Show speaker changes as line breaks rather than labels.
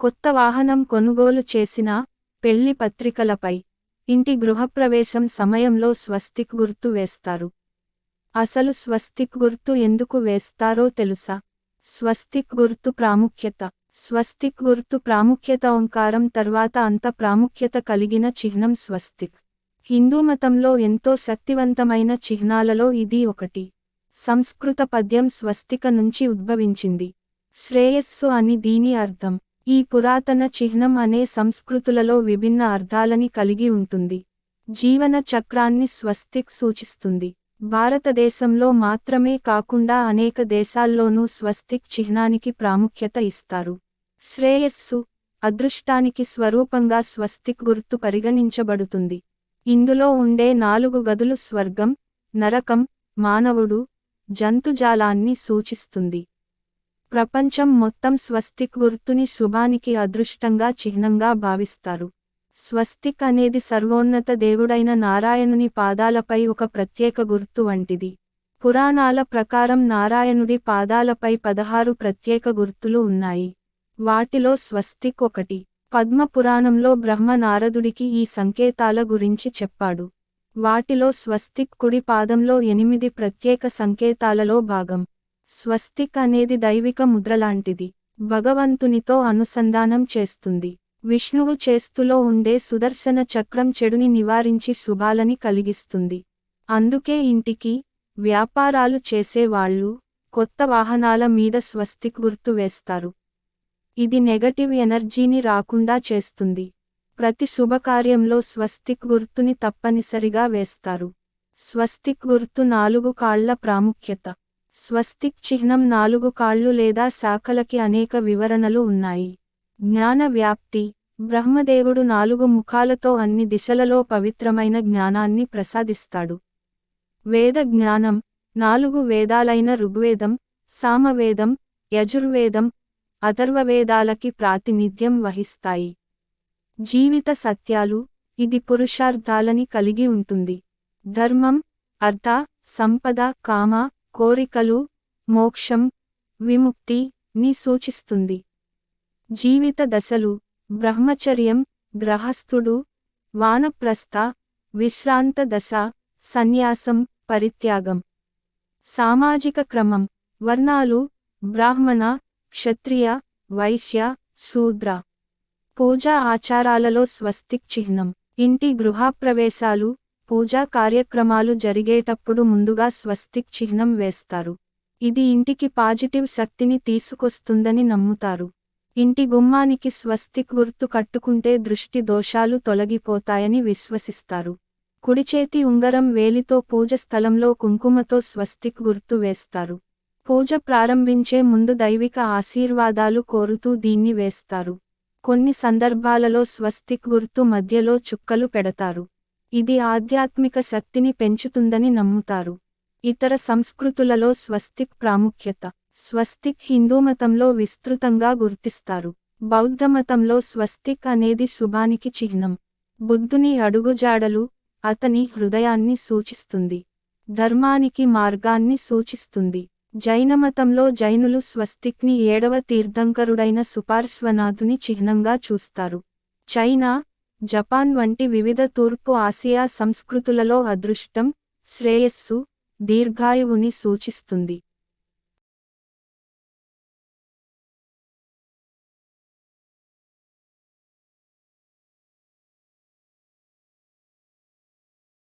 కొత్త వాహనం కొనుగోలు చేసిన పెళ్ళి పత్రికలపై ఇంటి గృహప్రవేశం సమయంలో స్వస్తిక్ గుర్తు వేస్తారు. అసలు స్వస్తిక్ గుర్తు ఎందుకు వేస్తారో తెలుసా? స్వస్తిక్ గుర్తు ప్రాముఖ్యత. స్వస్తిక్ గుర్తు ప్రాముఖ్యత ఓంకారం తర్వాత అంత ప్రాముఖ్యత కలిగిన చిహ్నం స్వస్తిక్. హిందూ మతంలో ఎంతో శక్తివంతమైన చిహ్నాలలో ఇది ఒకటి. సంస్కృత పద్యం స్వస్తిక నుంచి ఉద్భవించింది. శ్రేయస్సు అని దీని అర్థం. ఈ పురాతన చిహ్నం అనే సంస్కృతులలో విభిన్న అర్థాలని కలిగి ఉంటుంది. జీవన చక్రాన్ని స్వస్తిక్ సూచిస్తుంది. భారతదేశంలో మాత్రమే కాకుండా అనేక దేశాల్లోనూ స్వస్తిక్ చిహ్నానికి ప్రాముఖ్యత ఇస్తారు. శ్రేయస్సు అదృష్టానికి స్వరూపంగా స్వస్తిక్ గుర్తు పరిగణించబడుతుంది. ఇందులో ఉండే నాలుగు గదులు స్వర్గం నరకం మానవుడు జంతుజాలాన్ని సూచిస్తుంది. ప్రపంచం మొత్తం స్వస్తిక్ గుర్తుని శుభానికి అదృష్టంగా చిహ్నంగా భావిస్తారు. స్వస్తిక్ అనేది సర్వోన్నత దేవుడైన నారాయణుని పాదాలపై ఒక ప్రత్యేక గుర్తు వంటిది. పురాణాల ప్రకారం నారాయణుడి పాదాలపై పదహారు ప్రత్యేక గుర్తులు ఉన్నాయి. వాటిలో స్వస్తిక్ ఒకటి. పద్మ పురాణంలో బ్రహ్మ నారదుడికి ఈ సంకేతాల గురించి చెప్పాడు. వాటిలో స్వస్తిక్ కుడి పాదంలో ఎనిమిది ప్రత్యేక సంకేతాలలో భాగం. స్వస్తిక్ అనేది దైవిక ముద్రలాంటిది భగవంతునితో అనుసంధానం చేస్తుంది. విష్ణువు చేస్తులో ఉండే సుదర్శన చక్రం చెడుని నివారించి శుభాలని కలిగిస్తుంది. అందుకే ఇంటికి వ్యాపారాలు చేసేవాళ్ళు కొత్త వాహనాల మీద స్వస్తిక్ గుర్తు వేస్తారు. ఇది నెగటివ్ ఎనర్జీని రాకుండా చేస్తుంది. ప్రతి శుభకార్యంలో స్వస్తిక్ గుర్తుని తప్పనిసరిగా వేస్తారు. స్వస్తిక్ గుర్తు నాలుగు కాళ్ళ ప్రాముఖ్యత. స్వస్తిక్ చిహ్నం నాలుగు కాళ్ళు లేదా శాఖలకి అనేక వివరణలు ఉన్నాయి. జ్ఞాన వ్యాప్తి. బ్రహ్మదేవుడు నాలుగు ముఖాలతో అన్ని దిశలలో పవిత్రమైన జ్ఞానాన్ని ప్రసాదిస్తాడు. వేద జ్ఞానం. నాలుగు వేదాలైన ఋగ్వేదం సామవేదం యజుర్వేదం అథర్వవేదాలకి ప్రాతినిధ్యం వహిస్తాయి. జీవిత సత్యాలు. ఇది పురుషార్థాలని కలిగి ఉంటుంది. ధర్మం అర్థ సంపద కామ కోరికలు మోక్షం విముక్తి ని సూచిస్తుంది. జీవిత దశలు బ్రహ్మచర్యం గ్రహస్థుడు వానప్రస్థ విశ్రాంత దశ సన్యాసం పరిత్యాగం. సామాజిక క్రమం వర్ణాలు బ్రాహ్మణ క్షత్రియ వైశ్య శూద్ర. పూజా ఆచారాలలో స్వస్తిక్ చిహ్నం. ఇంటి గృహప్రవేశాలు పూజా కార్యక్రమాలు జరిగేటప్పుడు ముందుగా స్వస్తిక్ చిహ్నం వేస్తారు. ఇది ఇంటికి పాజిటివ్ శక్తిని తీసుకొస్తుందని నమ్ముతారు. ఇంటి గుమ్మానికి స్వస్తిక్ గుర్తు కట్టుకుంటే దృష్టి దోషాలు తొలగిపోతాయని విశ్వసిస్తారు. కుడిచేతి ఉంగరం వేలితో పూజ స్థలంలో కుంకుమతో స్వస్తిక్ గుర్తు వేస్తారు. పూజ ప్రారంభించే ముందు దైవిక ఆశీర్వాదాలు కోరుతూ దీన్ని వేస్తారు. కొన్ని సందర్భాలలో స్వస్తిక్ గుర్తు మధ్యలో చుక్కలు పెడతారు. ఇది ఆధ్యాత్మిక శక్తిని పెంచుతుందని నమ్ముతారు. ఇతర సంస్కృతులలో స్వస్తిక్ ప్రాముఖ్యత స్వస్తిక్ హిందూమతంలో విస్తృతంగా గుర్తిస్తారు. బౌద్ధమతంలో స్వస్తిక్ అనేది శుభానికి చిహ్నం. బుద్ధుని అడుగుజాడలు అతని హృదయాన్ని సూచిస్తుంది. ధర్మానికి మార్గాన్ని సూచిస్తుంది. జైనమతంలో జైనులు స్వస్తిక్ని ఏడవ తీర్థంకరుడైన సుపార్శ్వనాథుని చిహ్నంగా చూస్తారు. చైనా జపాన్ వంటి వివిధ తూర్పు ఆసియా సంస్కృతులలో అదృష్టం శ్రేయస్సు దీర్ఘాయువుని సూచిస్తుంది.